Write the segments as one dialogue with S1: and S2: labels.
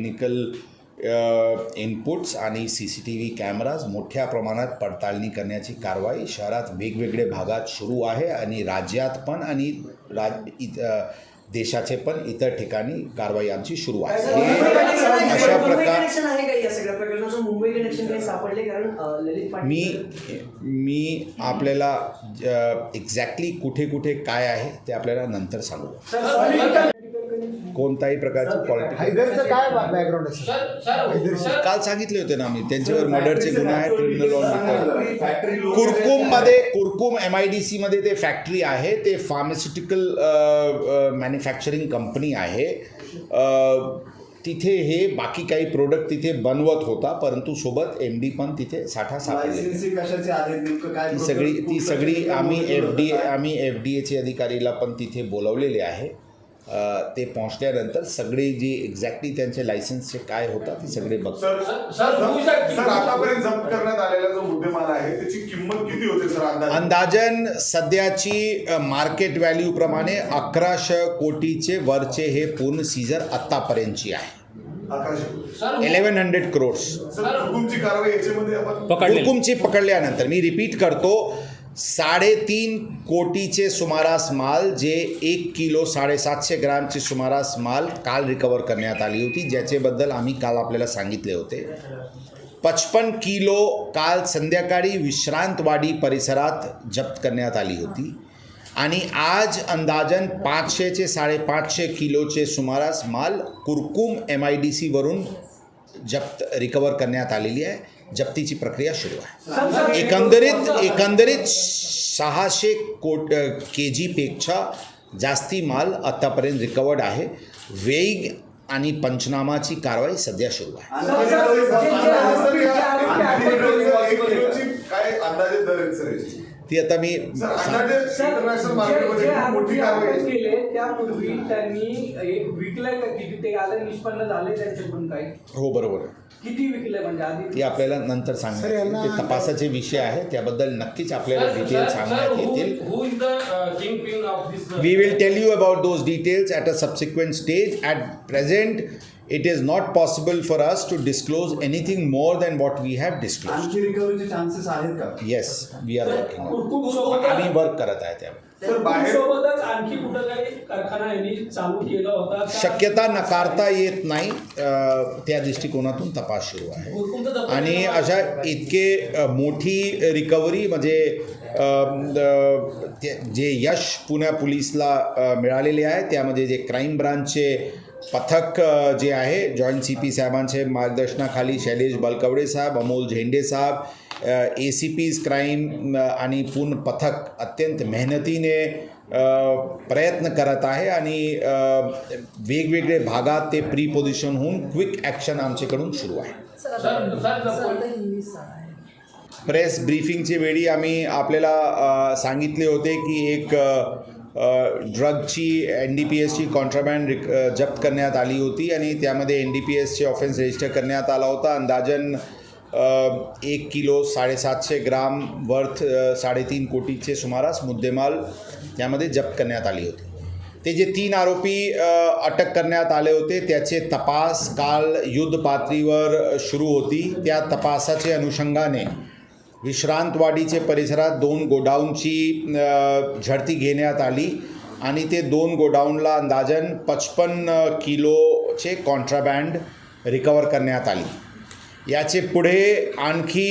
S1: Technical inputs आणि C C T V cameras मोठ्या प्रमाणात पडताळणी करण्याची कारवाई शहरात वेगवेगळे भागात सुरू आहे आणि राज्यात पण आणि राज देशाचे पण इतर ठिकाणी कारवाई आमची सुरू आहे. हे अशा
S2: मुंबई
S1: प्रकार मी मी आपल्याला एक्झॅक्टली कुठे कुठे काय आहे ते आपल्याला नंतर सांगू. कोणताही प्रकारची पॉलिटिक्स
S3: हैदरचं काय बॅकग्राऊंड आहे
S1: काल सांगितले होते ना आम्ही त्यांच्यावर मर्डरचे गुन्हे आहेत क्रिमिनल कुरकुममध्ये. कुरकुम एम आय डी सीमध्ये ते फॅक्टरी आहे ते फार्मास्युटिकल मॅन्युफॅक्चरिंग कंपनी आहे. तिथे हे बाकी काही प्रोडक्ट तिथे बनवत होता परंतु सोबत एम डी पण तिथे साठा सापडले सगळी ती सगळी आम्ही एफ डी आम्ही एफ डी एचे अधिकारीला पण तिथे बोलवलेले आहे. ते पोहोचल्यानंतर सगळे जे एक्झॅक्टली त्यांचे लायसन्सचे काय होता ते सगळे बघतात
S4: सर
S5: आतापर्यंत जप्त करण्यात आलेला जो मुद्देमाल आहे त्याची किंमत किती होते सर अंदाज?
S1: अंदाजन सध्याची मार्केट व्हॅल्यू प्रमाणे अकराशे कोटीचे वरचे हे पूर्ण सीझर आत्तापर्यंतची आहे.
S5: अकराशे
S4: सर होऊ-
S1: इलेव्हन हंड्रेड क्रोड्स
S5: सर हुकुमची कारवाई याच्यामध्ये आपण
S1: हुकुमची पकडल्यानंतर मी रिपीट करतो साडेतीन कोटीचे सुमारास माल जे एक किलो साडेसातशे ग्रामचे सुमारास माल काल रिकवर करण्यात आली होती. ज्याच्याबद्दल आम्ही काल आपल्याला सांगितले होते. पचपन किलो काल संध्याकाळी विश्रांतवाडी परिसरात जप्त करण्यात आली होती. आणि आज अंदाजन पाचशेचे साडेपाचशे किलोचे सुमारास माल कुरकुम एम आय डी सीवरून जप्त रिकवर करण्यात आलेली आहे. जप्तीची प्रक्रिया सुरू आहे. एकंदरीत एकंदरीत सहाशे कोट के जीपेक्षा जास्ती माल आत्तापर्यंत रिकवर्ड आहे. वेग आणि पंचनामाची कारवाई सध्या सुरू आहे
S5: काय अंदाजे दर आहेत सर याची?
S1: ती आता मी
S6: ते
S1: हो बरोबर आहे.
S6: किती विकलंय म्हणजे
S1: ते आपल्याला नंतर सांगण्यात ते तपासाचे विषय आहे. त्याबद्दल नक्कीच आपल्याला डिटेल सांगण्यात येतील.
S4: who is the uh, kingpin of this uh,
S1: We will tell you about it is not possible for us to disclose anything more than what we have disclosed.
S7: आणखी रिकव्हरीचे चान्सेस आहेत का
S1: Yes, we are working on it. आम्ही work करत आहे त्यावर
S5: sir बाहेर
S6: सोबतच आणखी कुठं काही कारखाना यांनी चालू केला होता का?
S1: शक्यता नकारता येत नाही अ, त्या दृष्टिकोनातून तपास सुरू आहे आणि अशा इतके अ, मोठी रिकव्हरी म्हणजे अ, द- ते- जे यश पुण्या पोलिसला अ, मिळालेले आहे त्यामध्ये जे क्राईम ब्रांचचे पथक जे आहे जॉईंट सी पी साहेबांचे मार्गदर्शनाखाली शैलेश बलकवडे साहेब अमोल झेंडे साहेब ए सी पीज क्राईम आणि पूर्ण पथक अत्यंत मेहनतीने प्रयत्न करत आहे आणि वेगवेगळे भागात ते प्री पोझिशन होऊन क्विक ॲक्शन आमच्याकडून सुरू आहे. प्रेस ब्रीफिंगच्या वेळी आम्ही आपल्याला सांगितले होते की एक ड्रगची एन डी पी एसची कॉन्ट्राबँड रिक जप्त करण्यात आली होती आणि त्यामध्ये एन डी पी एसचे ऑफेन्स रजिस्टर करण्यात आला होता. अंदाजन एक किलो साडेसातशे ग्राम वर्थ साडेतीन कोटीचे सुमारास मुद्देमाल त्यामध्ये जप्त करण्यात आली होती. ते जे तीन आरोपी अटक करण्यात आले होते त्याचे तपास काल युद्ध पातळीवर सुरू होती. त्या तपासाचे अनुषंगाने विश्रांतवाडीचे परिसरात दोन गोडाऊनची झडती घेण्यात आली आणि ते दोन गोडाऊनला अंदाजन पचपन्न किलोचे कॉन्ट्राबँड रिकवर करण्यात आली. याचे पुढे आणखी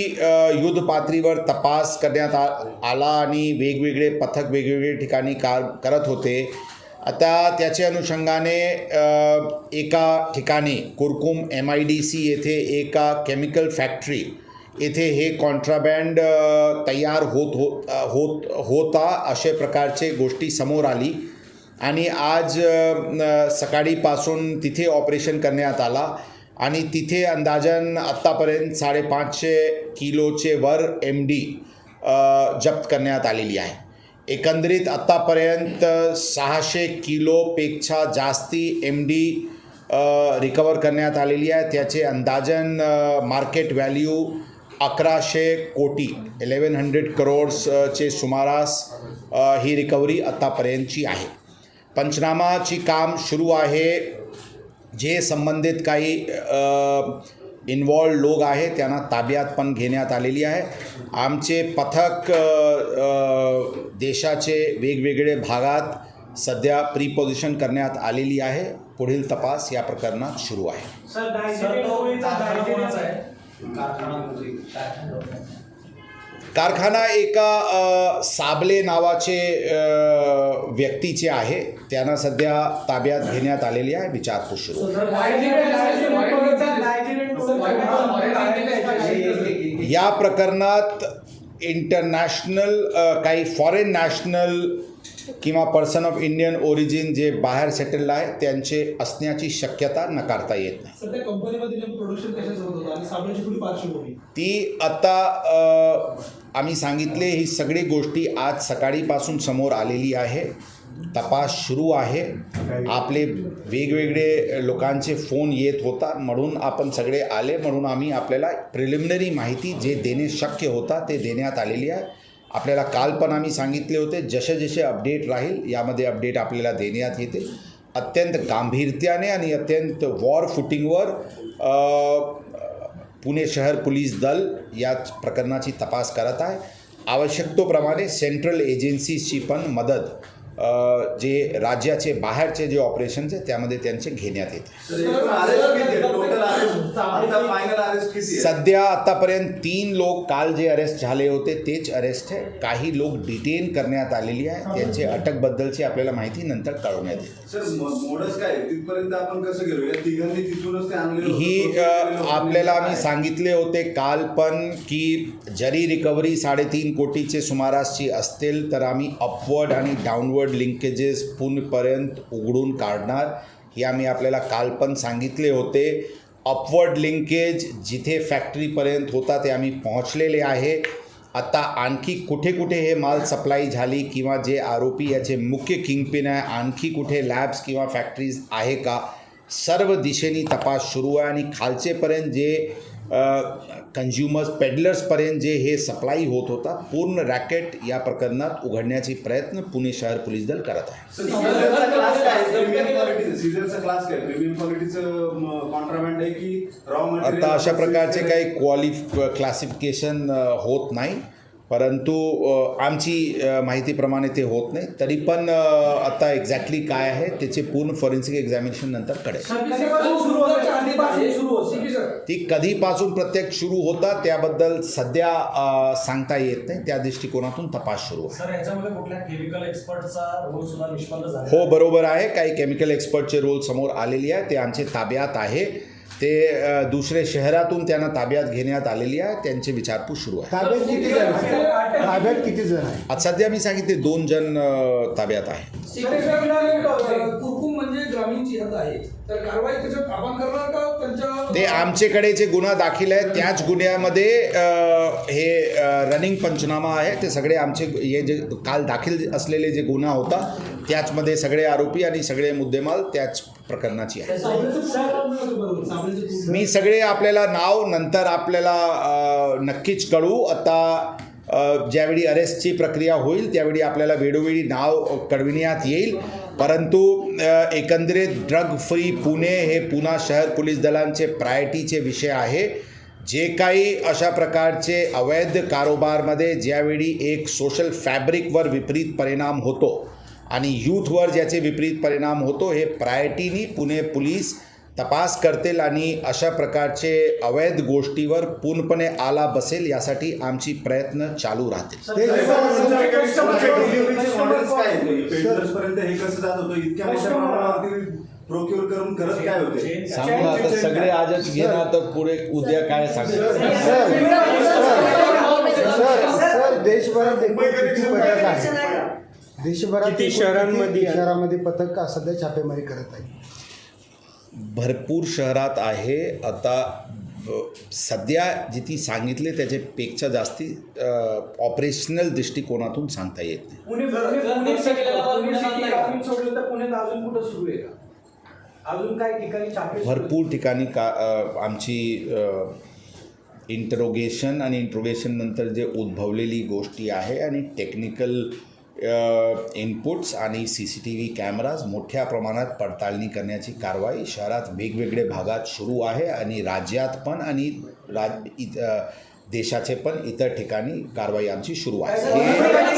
S1: युद्धपातळीवर तपास करण्यात आ आला आणि वेगवेगळे पथक वेगवेगळे ठिकाणी कार करत होते. आता त्याच्या अनुषंगाने एका ठिकाणी Kurkum M I D C येथे एका केमिकल फॅक्टरी येथे हे कॉन्ट्राबँड तयार होत हो होत होता अशा प्रकारचे गोष्टी समोर आली. आणि आज सकाळीपासून तिथे ऑपरेशन करण्यात आला. आणि तिथे अंदाजन आत्तापर्यंत साडेपाचशे किलोचे वर एम डी जप्त करण्यात आलेली आहे. एकंदरीत आत्तापर्यंत सहाशे किलोपेक्षा जास्ती एम डी रिकवर करण्यात आलेली आहे. त्याचे अंदाजन मार्केट व्हॅल्यू अकराशे कोटी इलेवन हंड्रेड करोड्सचे सुमारास ही रिकव्हरी आत्तापर्यंतची आहे. पंचनामाची काम सुरू आहे. जे संबंधित काही इन्वॉल्ड लोक आहे त्यांना ताब्यात पण घेण्यात आलेली आहे. आमचे पथक देशाचे वेगवेगळे भागात सध्या प्रीपोझिशन करण्यात आलेली आहे. पुढील तपास या प्रकरणात सुरू आहे. कारखाना एका साबले नावाचे व्यक्तीचे आहे. त्यांना सध्या ताब्यात घेण्यात आलेली आहे. विचारपूस सुरू. या प्रकरणात इंटरनॅशनल काही फॉरेन नॅशनल किंवा पर्सन ऑफ इंडियन ओरिजिन जे बाहेर सेटल आहे त्यांचे असण्याची शक्यता नकारता येत नाही. ती आता आम्ही सांगितले ही सगळी गोष्टी आज सकाळीपासून समोर आलेली आहे. तपास सुरू आहे. आपले वेगवेगळे लोकांचे फोन येत होता म्हणून आपण सगळे आले म्हणून आम्ही आपल्याला प्रिलिमिनरी माहिती जे देणे शक्य होता ते देण्यात आलेली आहे. आपल्याला काल पण आम्ही सांगितले होते जसे जसे अपडेट राहील यामध्ये अपडेट आपल्याला देण्यात येते अत्यंत गांभीर्याने आणि अत्यंत वॉर फुटिंगवर पुणे शहर पोलीस दल या प्रकरणाची तपास करत आहे. आवश्यकतेप्रमाणे सेंट्रल एजन्सीजची पण मदत जे राज्याचे बाहेरचे जे ऑपरेशन्स आहे त्यामध्ये त्यांचे घेण्यात येते? सध्या आतापर्यंत तीन लोक काल जे अरेस्ट झाले होते तेच अरेस्ट आहे. काही लोक डिटेन करण्यात आलेली आहे. त्यांचे अटकबद्दलची आपल्याला माहिती नंतर कळवण्यात येते. ही. आपल्याला आम्ही सांगितले होते काल पण की जरी रिकव्हरी साडेतीन कोटीचे सुमारासची असतील तर आम्ही अपवर्ड आणि डाऊनवर्ड लिंकेजेस पूर्णपर्यंत उघडून काढणार. हे आम्ही आपल्याला काल पण सांगितले होते. अपवर्ड लिंकेज जिथे फॅक्टरीपर्यंत होता ते आम्ही पोहोचलेले आहे. आता आणखी कुठे कुठे हे माल सप्लाय झाली किंवा जे आरोपी याचे मुख्य किंगपिन आहे आणखी कुठे लॅब्स किंवा फॅक्टरीज आहे का? सर्व दिशेने तपास सुरू आहे आणि खालचेपर्यंत जे कन्झ्युमर्स पेडलर्सपर्यंत जे हे सप्लाय होत होता पूर्ण रॅकेट या प्रकरणात उघडण्याचे प्रयत्न पुणे शहर पोलीस दल करत आहे. आता अशा प्रकारचे काही क्वालिफ क्लासिफिकेशन होत नाही. परंतु आमची माहितीप्रमाणे ते होत नाही. तरी पण आता एक्झॅक्टली काय आहे त्याचे पूर्ण फॉरेन्सिक एक्झामिनेशन नंतर कळेल. ती कधीपासून प्रत्येक सुरू होता त्याबद्दल सध्या सांगता येत नाही. त्या दृष्टिकोनातून तपास सुरू आहे.
S8: सर याच्यामध्ये कुठल्या केमिकल एक्सपर्टचा रोल सुद्धा निष्पन्न झाला
S1: हो बरोबर आहे. काही केमिकल एक्सपर्टचे रोल समोर आलेली आहे. ते आमचे ताब्यात आहे. ते दुसरे शहरातून त्यांना ताब्यात घेण्यात आलेली आहे. त्यांचे विचारपूस सुरू आहे.
S3: ताब्यात किती जण आहेत? ताब्यात किती जण आहे
S1: आज सध्या मी सांगितले दोन जण ताब्यात आहे
S9: म्हणजे ग्रामीण जिहाद आहे. तर कारवाई त्याच्यात आपण करणार का त्यांच्या
S1: ते आमच्याकडे जे गुन्हा दाखल आहे त्याच गुन्ह्यामध्ये हे रनिंग पंचनामा आहे. ते सगळे आमचे हे जे काल दाखल असलेले जे गुन्हा होता त्याचमध्ये सगळे आरोपी आणि सगळे मुद्देमाल त्याच प्रकरणाची आहे मी सगळे आपल्याला नाव नंतर आपल्याला नक्कीच कळू. आता ज्यावेळी अरेस्टची प्रक्रिया होईल त्यावेळी आपल्याला वेळोवेळी नाव कळविण्यात येईल. परंतु एकंदरीत ड्रग फ्री पुणे हे पुणा शहर पोलीस दलांचे प्रायोरिटीचे विषय आहे. जे काही अशा प्रकारचे अवैध कारोबारमध्ये ज्यावेळी एक सोशल फॅब्रिकवर विपरीत परिणाम होतो आणि यूथवर ज्याचे विपरीत परिणाम होतो हे प्रायोरिटीनी पुणे पोलीस तपास करतील आणि अशा प्रकारचे अवैध गोष्टीवर पूर्णपणे आला बसेल यासाठी आमची प्रयत्न चालू राहतील.
S7: हे
S1: आता सगळे आजच घेणार तर पुढे उद्या काय सांगणार?
S3: सर सर सर देशभरात देशभरात
S2: शहरांमध्ये?
S3: शहरामध्ये पथक का सध्या छापेमारी करत आहे
S1: भरपूर शहरात आहे. आता सध्या जी ती सांगितले त्याच्यापेक्षा जास्ती ऑपरेशनल दृष्टिकोनातून सांगता येत नाही.
S2: पुणे पुणे पुणे पुणे सिटी ग्रामीण सोडलं तर पुण्यात अजून कुठं सुरू आहे का? अजून काय ठिकाणी छापे सुरू आहेत?
S1: भरपूर ठिकाणी का आमची इंटरोगेशन आणि इंट्रोगेशन नंतर जे उद्भवलेली गोष्टी आहे आणि टेक्निकल इनपुट्स आणि C C T V cameras मोठ्या प्रमाणात पडताळणी करण्याची कारवाई शहरात वेगवेगळे भागात सुरू आहे आणि राज्यात पण आणि राज देशाचे पण इतर ठिकाणी कारवाई आमची सुरू आहे.